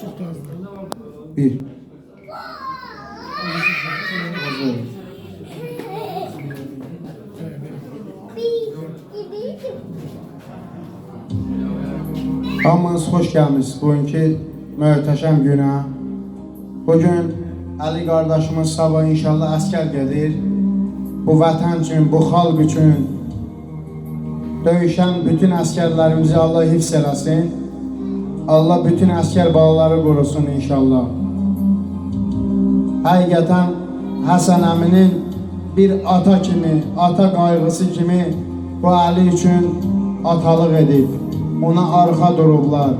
Çok az. Bir. Hamınız xoş gəlmisiniz bugünkü möhtəşəm günə. Bugün Ali qardaşımız sabah inşallah əskər gedir. Bu vətən üçün, bu xalq üçün döyüşən bütün əskərlərimizi Allah hifz. Allah bütün əskər balaları qorusun inşallah. Həqiqətən Həsən əminin bir ata kimi, ata qayğısı kimi bu Ali üçün atalıq edib. Ona arxa durublar.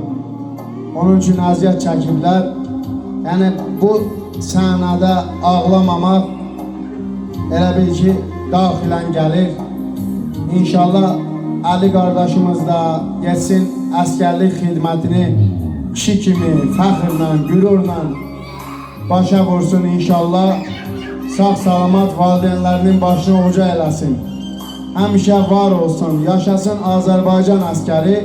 Onun üçün əziyyət çəkiblər. Yəni bu səhnədə ağlamamaq elə bil ki, daxilən gəlir. İnşallah Ali qardaşımız da getsin əskərlik xidmətini kişi kimi, fəxrlə, qürurla başa vursun inşallah. Sağ salamat valideynlərinin başını uca eləsin. Həmişə var olsun, yaşasın Azərbaycan əskəri.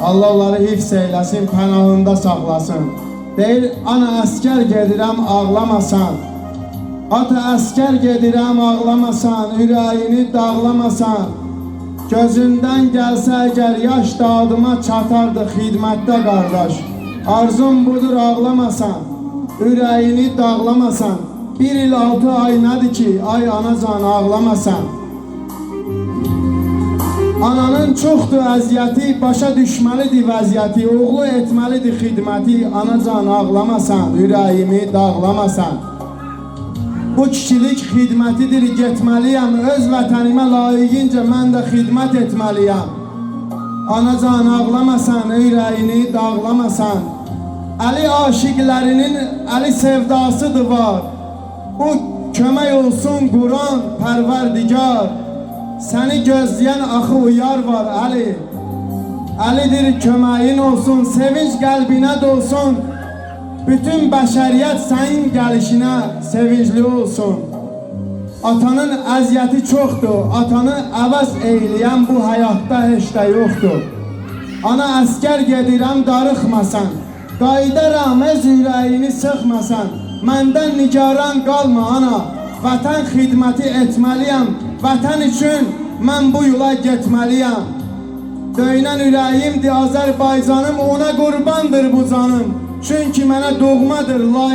Allah onları hifz eyləsin, pənahında saxlasın. Deyir, ana əskər gedirəm, ağlamasan. Ata əskər gedirəm, ağlamasan, ürəyini dağlamasan. Gözündən gəlsə əgər yaş dadıma çatardı xidmətdə qardaş. Arzum budur ağlamasan, ürəyini dağlamasan. Bir il altı ay nədir ki, ay anacan ağlamasan. Ananın çoxdur əziyyəti, başa düşməlidir vəziyyəti, oğlu etməlidir xidməti, anacan ağlamasan, ürəyimi dağlamasan. Bu kişilik xidmətidir, getməliyəm, öz vətənimə layiqincə mən də xidmət etməliyəm. Anacan ağlamasan, ürəyini dağlamasan. Əli aşiqlərinin əli sevdasıdır var. Bu kömək olsun Quran, Pərverdigar. Səni gözləyən axı uyar var Əli. Əlidir köməyin olsun, sevinç qəlbinə dolsun. Bütün bəşəriyyət sənin gəlişinə sevincli olsun. Atanın əziyyəti çoxdur, atanı əvəz eyləyən bu həyatda heç də yoxdur. Ana əskər gedirəm darıxmasan, qaydaram öz ürəyini sıxmasan, məndən nigaran qalma ana, vətən xidməti etməliyəm, vətən üçün mən bu yola getməliyəm. Döynən ürəyimdir Azərbaycanım, ona qurbandır bu canım. Çünki mənə doğmadır, layiq